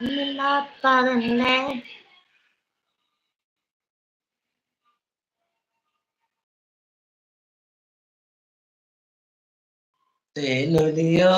ഇല്ലാത്തതന്നെ തേനൊലിയോ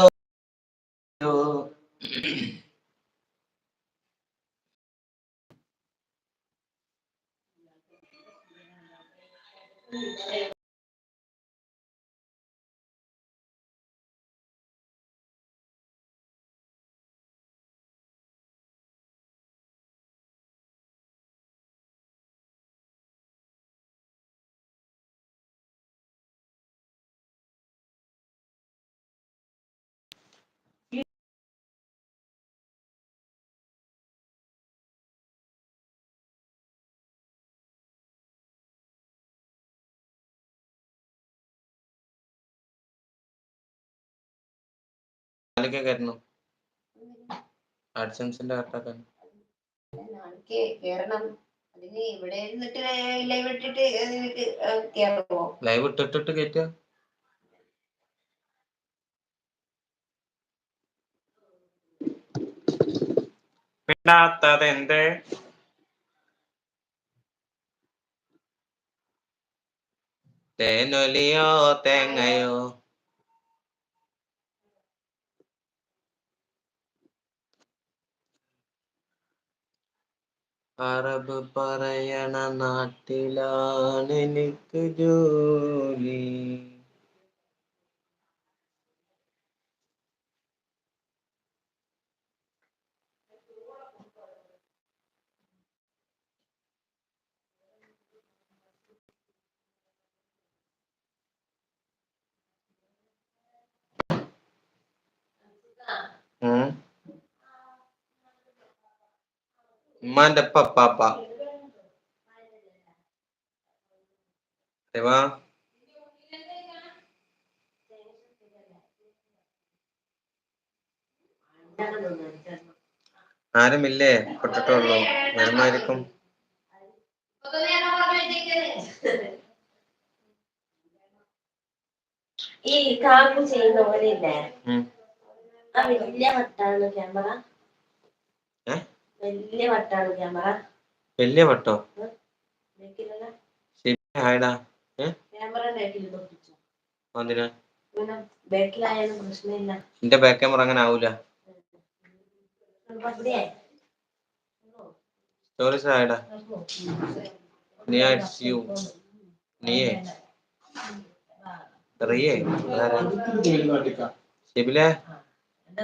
കയറണം ആഡ്സൻസിന്റെ ഇരുന്നിട്ട് ലൈവ് ഇട്ടിട്ട് കേറ്റ? മിണ്ടാത്തതെന്ത് തേനൊലിയോ തേങ്ങയോ അറബ് പറയണ നാട്ടിലാണ് എനിക്ക് ജോലി. ഉമ്മാന്റെ പപ്പാപ്പ വാ ആരുമില്ലേ? പൊട്ടിട്ടുള്ളൂ? വരുമായിരിക്കും. ഈ കാക്കു ചെയ്യുന്ന പോലെ ഇല്ലേ. ആ വലിയ വട്ടാണ് ക്യാമറ? വലിയ വട്ടാണ് ക്യാമറ. വലിയ വട്ടോ? ശരി ഹായടാ ക്യാമറ ബാക്കിൽ പൊട്ടിച്ചു. എന്തിനാ? ഇങ്ങനെ ബാക്കിലായാലും പ്രശ്നമില്ല. എന്റെ ബാക്ക് ക്യാമറ അങ്ങനെ ആവൂല. സ്റ്റോറീസ് നീ ഇറ്റ്സ് യു നീയേ റിയേ ഷെബിലേ? എന്താ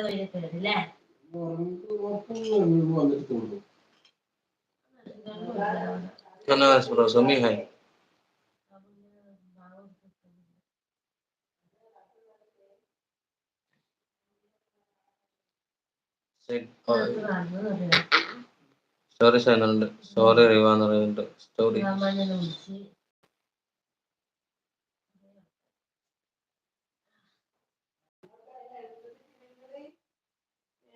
സോറി ചെയ്യുന്നുണ്ട് സ്റ്റോറി അറിയുവാന്ന് പറയുന്നുണ്ട്. സ്റ്റോറി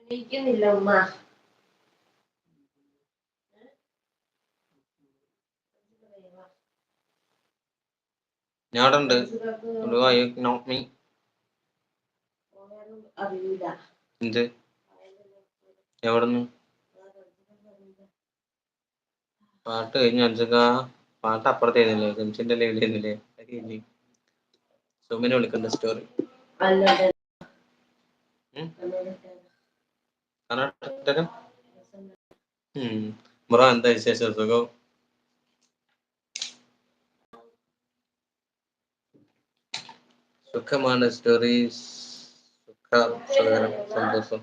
എണീക്കുന്നില്ല ഉമ്മ. എന്ത്? എവിടുന്ന്? പാട്ട് കഴിഞ്ഞു അഞ്ചുക. പാട്ട് അപ്പുറത്തേന്നില്ലേ ജംഷിന്റെ ലെവലിന്നില്ലേ കഴിഞ്ഞ്. സുമിനെ വിളിക്കുന്ന സ്റ്റോറി അല്ലാതെ ഉം? കർണാടകം ബ്രോ എന്താ വിശേഷം സുഖം സുഖമാണ് സ്റ്റോറീസ് സുഖ സുഖകരം സന്തോഷം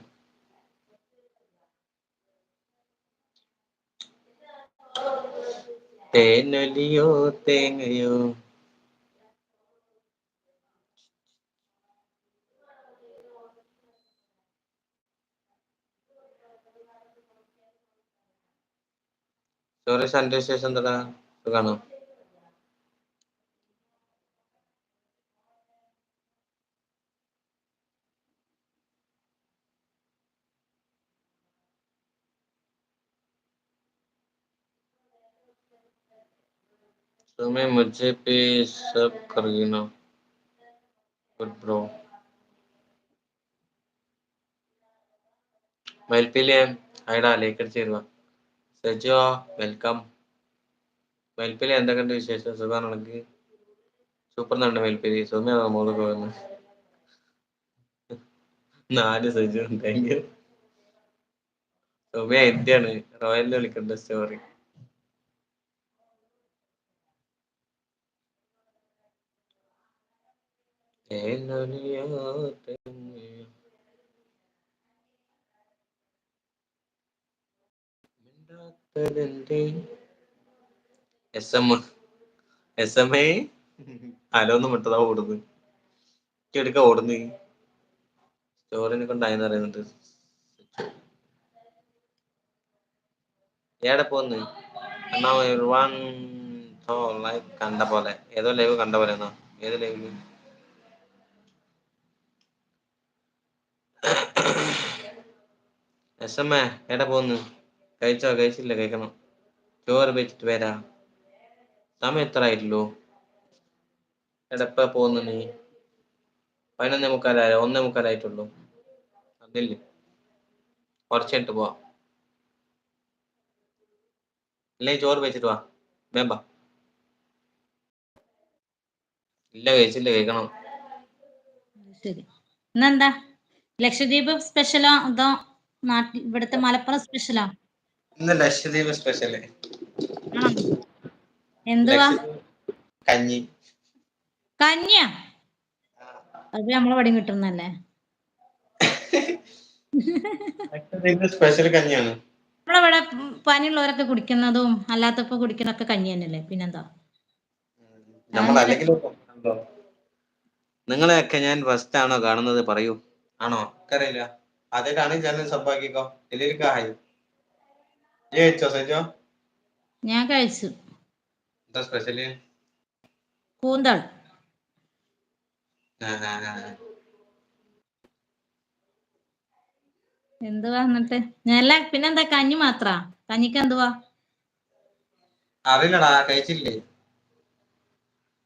തേനൊലിയോ തേങ്ങയോ സ്റ്റോറീസ് എന്റെ വിശേഷം എന്താ സുഖാണോ तुम्हें मुझे पे सब करेगी ना गुड ब्रो മയിൽപ്പീലേ ആയിടാ ലേക്ക് ചേരുക സജോ വെൽക്കം. മയിൽപ്പീലി എന്തൊക്കെയുണ്ട് വിശേഷം? സുഖമാണെങ്കിൽ സൂപ്പർ നല്ല മയിൽപ്പീലി സൗമ്യ മോൾ പോകുന്നു നാല് സജു താങ്ക് യു സൗമ്യ എന്തിയാണ് വിളിക്കേണ്ട story S M S M വിട്ടതാ ഓടുന്നത്. എടുക്ക സ്റ്റോറിനെ കൊണ്ടായെന്ന് പറയുന്നുണ്ട്. ഏടെ പോന്ന് കണ്ട പോലെ. ഏതോ ലൈവ് കണ്ട പോലെ എന്നാ ഏത് ലൈവിൽ എസ് എം എ പോന്ന് കഴിച്ചോ? കഴിച്ചില്ല കഴിക്കണം. ചോറ് വെച്ചിട്ട് വരാ. സമയം എത്ര ആയില്ലല്ലോ എടപ്പ പോന്നു നീ. പതിനൊന്നേ മുക്കാലായ ഒന്നേ മുക്കാലായിട്ടുള്ളൂ അതില്ലേ കുറച്ച് കഴിഞ്ഞിട്ട് പോവാം. ഇല്ലേ ചോറ് വെച്ചിട്ട് വാ. വേമ്പ ഇല്ല കഴിച്ചില്ല കഴിക്കണം. ശരി. ഇന്നെന്താ? ലക്ഷദ്വീപ് സ്പെഷ്യലോ? അതോ നാട്ടിൽ ഇവിടുത്തെ മലപ്പുറം സ്പെഷ്യലോ? ഇന്ന് ലക്ഷദ്വീപ് സ്പെഷ്യൽ എന്തുവാ? കഞ്ഞി. കഞ്ഞ അത് നമ്മളെ പടിയും കിട്ടുന്നല്ലേ സ്പെഷ്യൽ കഞ്ഞിയാണ്. നമ്മളിവിടെ പനിയുള്ളവരൊക്കെ കുടിക്കുന്നതും അല്ലാത്തപ്പോ കുടിക്കുന്നൊക്കെ കഞ്ഞി തന്നെയല്ലേ? പിന്നെന്താ? നിങ്ങളെയൊക്കെ ഞാൻ ഫസ്റ്റ് ആണോ കാണുന്നത്? പറയൂ. ആണോ? എനിക്കറിയില്ല. കാണിച്ചാലും ചാനൽ സബ്ബാക്കിക്കോ എല്ലാവർക്കും ഹായ് സജോ ഞാൻ കഴിച്ചു. എന്താ സ്പെഷ്യൽ കൂന്തൾ. എന്തുവാ എന്നിട്ട് ഞാനല്ല പിന്നെന്താ കഞ്ഞി മാത്ര? കഞ്ഞിക്ക് എന്തുവാ? അറിയില്ലടാ കഴിച്ചില്ലേ?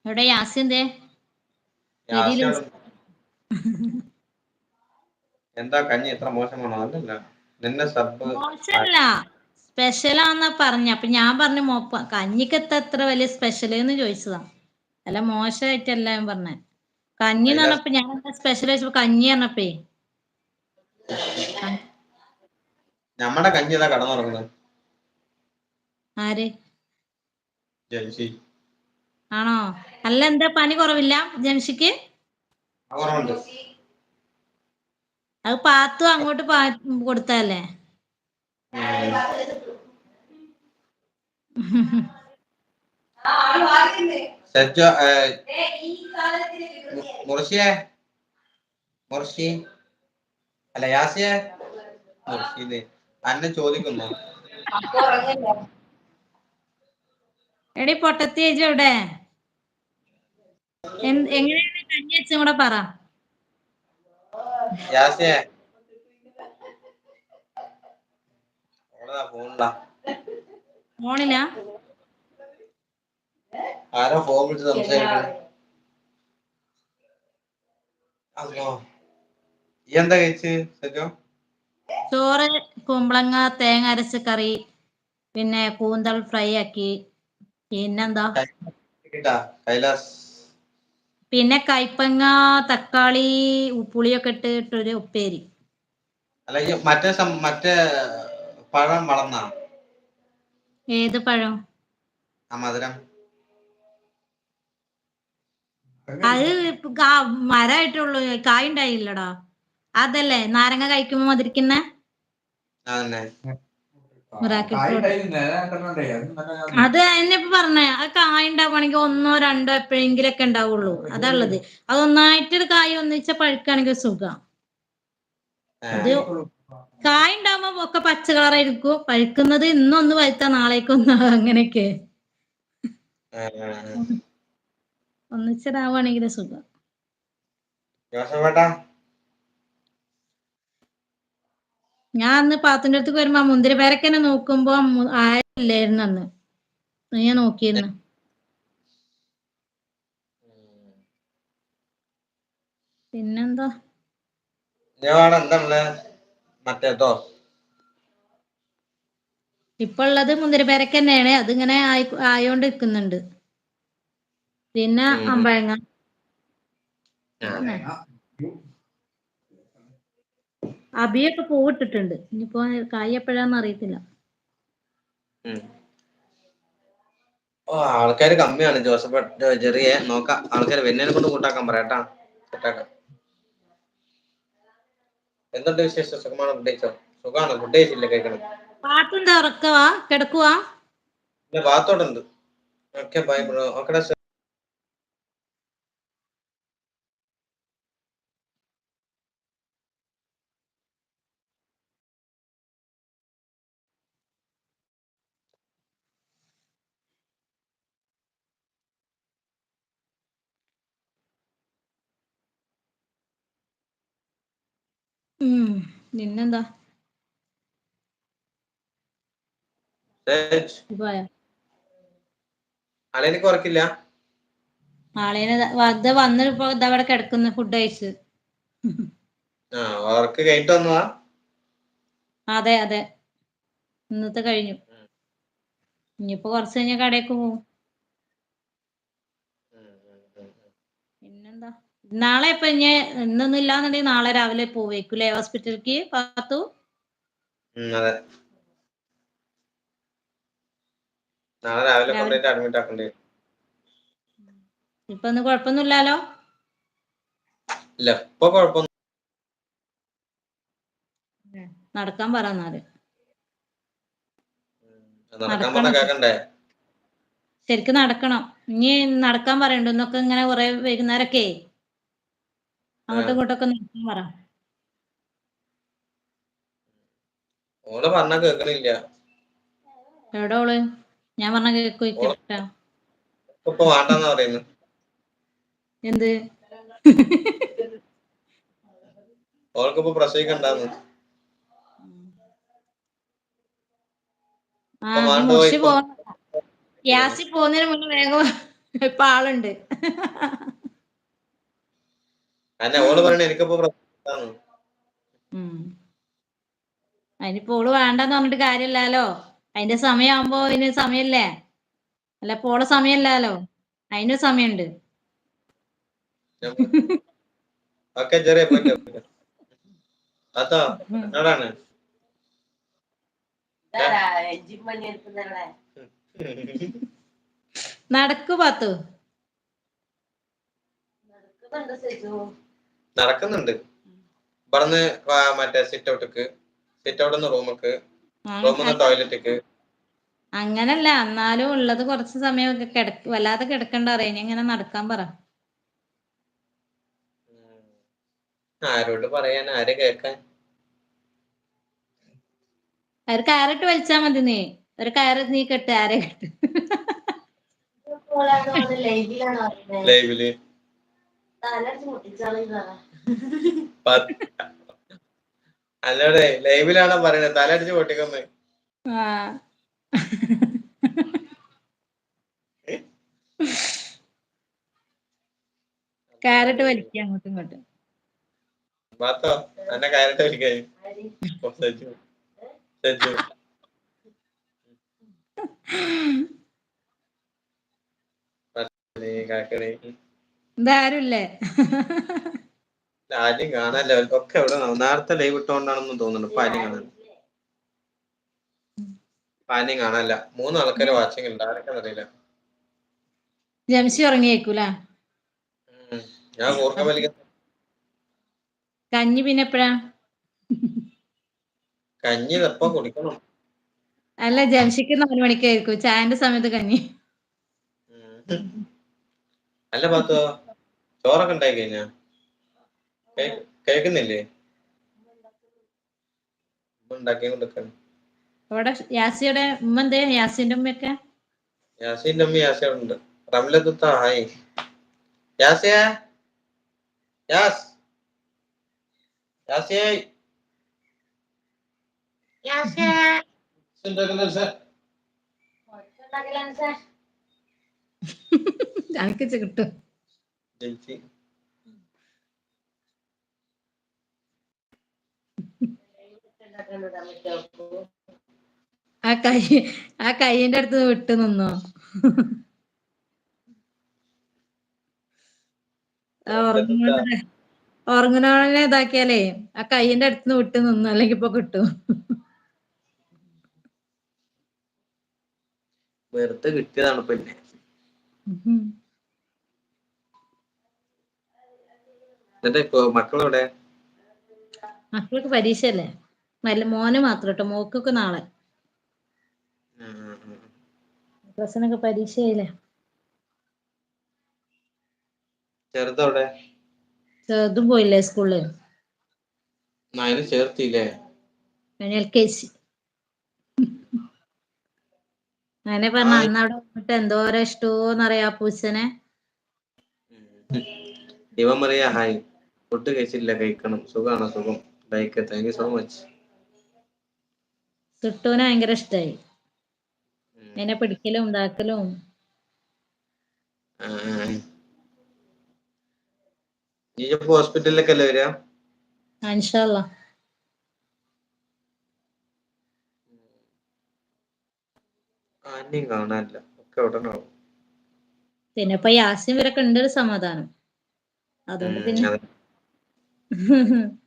എവിടെ യാസിന്തേ യാസി എരിയിൽ അവിടെ- എന്താ? കഞ്ഞി? എത്ര മോശമാണോ? അതല്ല നിന്നെ സബ് മോശല്ല. സ്പെഷ്യലാന്നാ പറഞ്ഞ. അപ്പൊ ഞാൻ പറഞ്ഞു മോപ്പ കഞ്ഞിക്കത്ത് എത്ര വലിയ സ്പെഷ്യൽ എന്ന് ചോദിച്ചതാ. അല്ല മോശമായിട്ടല്ല ഞാൻ പറഞ്ഞ. കഞ്ഞി എന്ന്. പറഞ്ഞപ്പോ ഞാൻ എന്താ സ്പെഷ്യൽ വെച്ചപ്പോ കഞ്ഞി പറഞ്ഞപ്പേ. നമ്മുടെ കഞ്ഞി ഏതാ കടന്നുറങ്ങുന്നത് ആര്? ആണോ? അല്ല എന്താ പനി കുറവില്ല ജംഷിക്ക്? അത് പാത്തു അങ്ങോട്ട് കൊടുത്തല്ലേ സജോ മുർഷിയെ? മുർഷി? അല്ല യാസിയെ? മുർഷിദേ. അന്നെ ചോദിക്കുന്നു. എടി പൊട്ടത്തി ചേച്ചി എവിടെ? എങ്ങനെയാണ് കഞ്ഞി കൂടെ പറ. യാസിയെ. ഫോണിലാ. ആരോ ഫോൺ വിളിച്ച് ഈ എന്താ കഴിച്ച് ചോറ് കുമ്പളങ്ങ തേങ്ങ അരച്ച കറി പിന്നെ കൂന്തൽ ഫ്രൈ ആക്കി. പിന്നെന്താ? കൈലാസ് പിന്നെ കൈപ്പങ്ങ തക്കാളി പുളിയൊക്കെ ഇട്ടിട്ടൊരു ഉപ്പേരി. അല്ല മറ്റേ മറ്റേ പഴം വളർന്ന? ഏത് പഴം? ആ മധുരം. അത് മരായിട്ടുള്ളൂ കായ് ഉണ്ടായില്ലടാ അതല്ലേ നാരങ്ങ കഴിക്കുമ്പോ fruit. അത് എന്നെ ഇപ്പൊ പറഞ്ഞേ അത് കായ ഉണ്ടാവുകയാണെങ്കിൽ ഒന്നോ രണ്ടോ എപ്പോഴെങ്കിലൊക്കെ ഉണ്ടാവുള്ളൂ. അതുള്ളത് അതൊന്നായിട്ടൊരു കായ ഒന്നിച്ച പഴുക്കുകയാണെങ്കിൽ സുഖം. ഇത് കായ ഉണ്ടാവുമ്പോ ഒക്കെ പച്ച കളറായിരിക്കും പഴുക്കുന്നത് ഇന്നൊന്ന് പഴുത്താ നാളേക്കൊന്ന് അങ്ങനെയൊക്കെ. ഒന്നിച്ചതാവുകയാണെങ്കിൽ സുഖം. ഞാൻ അന്ന് പാത്തിന്റെ അടുത്ത് വരുമ്പോ മുന്തിരി പേരക്കനെ നോക്കുമ്പോ ആയില്ലായിരുന്നു അന്ന്. ഞാൻ നോക്കിയിരുന്നു. പിന്നെന്താ? മറ്റേതോ ഇപ്പൊ ഉള്ളത് മുന്തിരിപ്പേരക്ക തന്നെയാണ് അതിങ്ങനെ ആയി ആയോണ്ട് നിക്കുന്നുണ്ട് പിന്നെ. അമ്പഴങ്ങ. അബിയൊക്കെ പൂവിട്ടിട്ടുണ്ട്. ഇനിയിപ്പോ കായ് എപ്പോഴാന്ന് അറിയത്തില്ല. ആൾക്കാര് കമ്മിയാണ്. ജോസഫ് ചെറിയ നോക്കാം. ആൾക്കാര് വെന്നേനെ കൊണ്ട് കൂട്ടാക്കാൻ പറയാട്ടാ എന്തുണ്ട് വിശേഷം? സുഖമാണോ ഫുഡ് കഴിച്ചോ സുഖമാണോ ഫുഡ് കഴിച്ചില്ല കഴിക്കണം പാട്ടെന്താ ഉറക്കവാ കിടക്കുവാ. പിന്നെ ഭാഗത്തോടുണ്ട് ഓക്കെ ബൈ ബ്രോ ഓക്കെ ആളേനെ വന്ന് ഇപ്പൊ ഇതാ അവിടെ കിടക്കുന്നു ഫുഡ് കഴിച്ച്. കഴിഞ്ഞിട്ട് വന്നതാ? അതെ അതെ. ഇന്നത്തെ കഴിഞ്ഞു. ഇനിയിപ്പോ കുറച്ച് കഴിഞ്ഞ കടയിലേക്ക് പോകും നാളെ ഇപ്പൊ ഇനി ഇന്നൊന്നും ഇല്ലാന്നുണ്ടെങ്കിൽ നാളെ രാവിലെ പോവേക്കൂലേ? ഹോസ്പിറ്റലിലേക്ക് പാത്തു? അതെ. നാളെ രാവിലെ കൊണ്ടുപോയിട്ട് അഡ്മിറ്റ് ആക്കണ്ടേ ഇപ്പൊ ഒന്നും കുഴപ്പമൊന്നുമില്ലല്ലോ ഇല്ല ഇപ്പൊ കുഴപ്പമൊന്നും നടക്കാൻ പറ എന്നാൽ. ശരിക്കും നടക്കണം. ഇനി നടക്കാൻ പറയണ്ടോ? ഇന്നൊക്കെ ഇങ്ങനെ കുറെ വൈകുന്നേരൊക്കെ. അങ്ങോട്ടും ഇങ്ങോട്ടൊക്കെ നടക്കാൻ പറ. ഓൾ പറഞ്ഞ കേൾക്കണില്ല എവിടെ ഓൾ? ഞാൻ പറഞ്ഞ കേൾക്കുവാ ഇപ്പൊ വേണ്ടെന്നാ പറയുന്നു. എന്ത്? ഓൾക്ക് ഇപ്പൊ പ്രസവിക്കണ്ടെന്ന് ഗ്യാസിൽ പോകുന്നതിന് മുന്നേ വേഗം ഇപ്പൊ ആളുണ്ട്. അന്നെ ഓൾ പറയണ എനിക്കിപ്പോ പ്രസവിക്കണ്ടാന്ന് ഉം. അതിനിപ്പോ ഓൾ വേണ്ടെന്ന് പറഞ്ഞിട്ട് കാര്യമില്ലല്ലോ അതിന്റെ സമയമാകുമ്പോ അതിന് സമയല്ലേ? അല്ല പോള ഓളെ സമയമില്ലല്ലോ അതിനും സമയമുണ്ട്. ചെറിയ അതോ എന്നോടാണ്? നടക്കു പാത്തു. നടക്കുന്നുണ്ട് നടക്കുന്നുണ്ട്. ഇവിടുന്ന് മറ്റേ സിറ്റ് ഔട്ട്ക്ക് സിറ്റ് ഔട്ട് നിന്ന് റൂമിക്ക് റൂമിൽ നിന്ന് ടോയ്ലറ്റിക്ക് അങ്ങനല്ല. എന്നാലും ഉള്ളത് കുറച്ച് സമയം കിടക്ക വല്ലാതെ കിടക്കണ്ട അറിയാൻ ഇങ്ങനെ നടക്കാൻ പറ. ആരോട് പറയാൻ? ആര് കേക്കാൻ? ഒരു കയറിട്ട് വലിച്ചാ മതി നീ. ഒരു കയറ് നീ കെട്ട് ആരെ കെട്ട്. ലൈവിൽ. അല്ലടെ ലൈവിലാണോ പറയണത് തലടിച്ച് പൊട്ടിക്കൊന്ന്. ആ. കയറിട്ട് വലിക്കുക അങ്ങോട്ടും ഇങ്ങോട്ടും. പാത്തോ എന്നെ കാരറ്റ് വലിക്കായി നീ കാക്കണേ. ഇതാരുല്ലേ ആദ്യം കാണാല്ല? ഒക്കെ എവിടെ നേരത്തെ ലൈവ് ഇട്ടോണ്ടാണെന്ന് തോന്നുന്നു. ആദ്യം കാണാൻ ഇപ്പൊ കാണാല്ല മൂന്ന് ആൾക്കാര് വാച്ചിങ് ഉണ്ട്. ആരൊക്കെ അറിയില്ല. ജംഷി ഉറങ്ങിയേക്കൂല. ഞാൻ വലിക്കുന്ന കഞ്ഞി പിന്നെ എപ്പോഴാ? കഞ്ഞി ഇതെപ്പം കുടിക്കണം. അല്ല ജംഷിക്ക് നാല് മണിക്കായിരിക്കും. ചായന്റെ സമയത്ത് കഞ്ഞി. അല്ല പാത്തോ ചോറൊക്കെ ഉണ്ടായി കഴിഞ്ഞാ? കേ- കേക്കുന്നില്ലേ ഉണ്ടാക്കി കൊടുക്കണം. അവിടെ യാസിയുടെ ഉമ്മ എന്തേ? യാസിന്റെ ഉമ്മയൊക്കെ? യാസിന്റെ അമ്മ യാസിയ ഉണ്ട്. റംലത്തുത്ത ഹായ് യാസിയ? യാസ്? യാസിയ? അനക്കിച്ച് കിട്ടും. ആ കൈ ആ കൈയിന്റെ അടുത്ത് വിട്ടു നിന്നോ? ഉറങ്ങുന്നവനെ ഇതാക്കിയാലേ ആ കൈയിന്റെ അടുത്ത് നിന്ന് വിട്ടു നിന്നു? അല്ലെങ്കിൽ ഇപ്പൊ കിട്ടും വെറുതെ കിട്ടിയതാണ് പിന്നെ. എന്നിട്ട് പരീക്ഷ മക്കളെവിടെ? മക്കൾക്ക് പരീക്ഷയല്ലേ? നല്ല മോന് മാത്രം കേട്ടോ മോക്കൊക്കെ നാളെ. പ്രശ്നമൊക്കെ പരീക്ഷയായില്ലേ? ചെറുതവിടെ? ചെറുതും പോയില്ലേ സ്കൂളിൽ? ചേർത്തില്ലേ എൽ കെ ജി. അങ്ങനെ പറഞ്ഞ അന്നവിടെ അന്ന് അവിടെ വന്നിട്ട് എന്തോരം ഇഷ്ടോന്നറിയാ പൂച്ചനെ. ഇവൻ പറയാ ഹായ് ഫുഡ് കഴിച്ചില്ല കഴിക്കണം. സുഖാണ് സുഖം? Like thank you so much കിട്ടൂന് ഭയങ്കര ഇഷ്ടായി. എന്നെ പിടിക്കലും ഉണ്ടാക്കലും ഹോസ്പിറ്റലിലൊക്കെ അല്ലേ കാണാനില്ല. ഒക്കെ പിന്നെ ഇപ്പൊ യാസിൻ ഇവരൊക്കെ ഉണ്ട് ഒരു സമാധാനം. അതുകൊണ്ട് പിന്നെ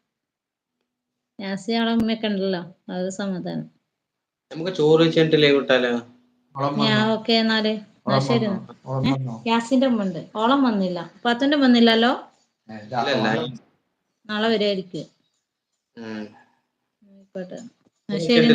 യാസിൻ അവളെ ഉമ്മയൊക്കെ ഉണ്ടല്ലോ. അതൊരു സമാധാനം. നമുക്ക് ചോറ് വെച്ചിട്ടില്ലേ ലൈവ് ഇട്ടാലോ? ഞാൻ ഓക്കെ എന്നാൽ. എന്നാ ശരി എന്നാ. യാസിന്റെ ഉമ്മ ഉണ്ട്. ഓളം വന്നില്ല. പത്തിന്റെ വന്നില്ലല്ലോ? നാളെ വരുമായിരിക്കും. ആയിക്കോട്ടെ. എന്നാ. ശരി